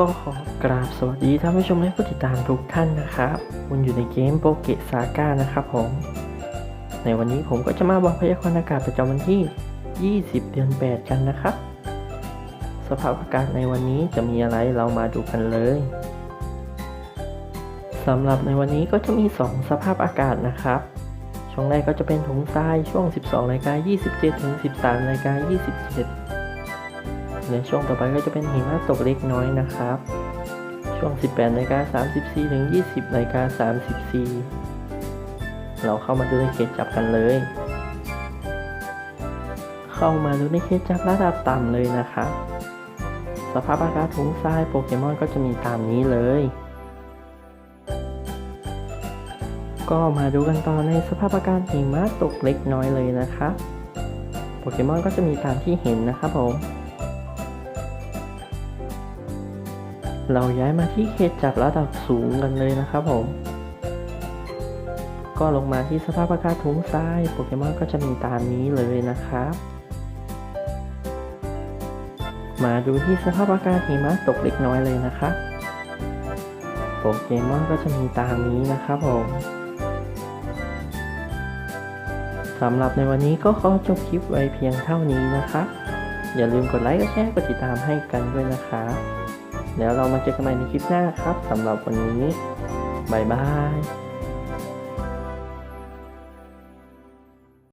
ก็ขอกราบสวัสดีท่านผู้ชมและผู้ติดตามทุกท่านนะครับคุณอยู่ในเกมโปเกซาก้านะครับผม ในวันนี้ผมก็จะมาบอกพยากรณ์อากาศประจำวันที่ 20 เดือน 8 กันนะครับ สภาพอากาศในวันนี้จะมีอะไรเรามาดูกันเลยสำหรับในวันนี้ก็จะมี 2 สภาพอากาศนะครับ ช่วงแรกก็จะเป็นถุงทรายช่วง 12นาฬิกา27ถึง 13นาฬิกา27 ในช่วงต่อไปก็จะเป็นหิมะตกเล็กน้อยนะครับ ช่วง 18นาฬิกา34ถึง 20นาฬิกา34 เราเข้ามาดูในเขตจับกันเลย เข้ามาดูในเขตจับระดับต่ำเลยนะครับสภาพอากาศถุงทรายโปเกมอนก็จะมีตามนี้เลย ก็มาดูกันต่อในสภาพอากาศหิมะตกเล็กน้อยเลยนะครับโปเกมอนก็จะมีตามที่เห็นนะครับผม เราย้ายมาที่เขตจับระดับสูงกันเลยนะครับผม ก็ลงมาที่สภาพอากาศถุงทรายโปเกมอนก็จะมีตามนี้เลยนะครับ มาดูที่สภาพอากาศหิมะตกเล็กน้อยเลยนะครับโปเกมอนก็จะมีตามนี้นะครับผมสำหรับในวันนี้ก็ขอจบคลิปไว้เพียงเท่านี้นะครับ อย่าลืมกดไลค์กดแชร์กดติดตามให้กันด้วยนะครับ แล้วเรามาเจอกันใหม่ในคลิปหน้าครับสำหรับวันนี้บายบาย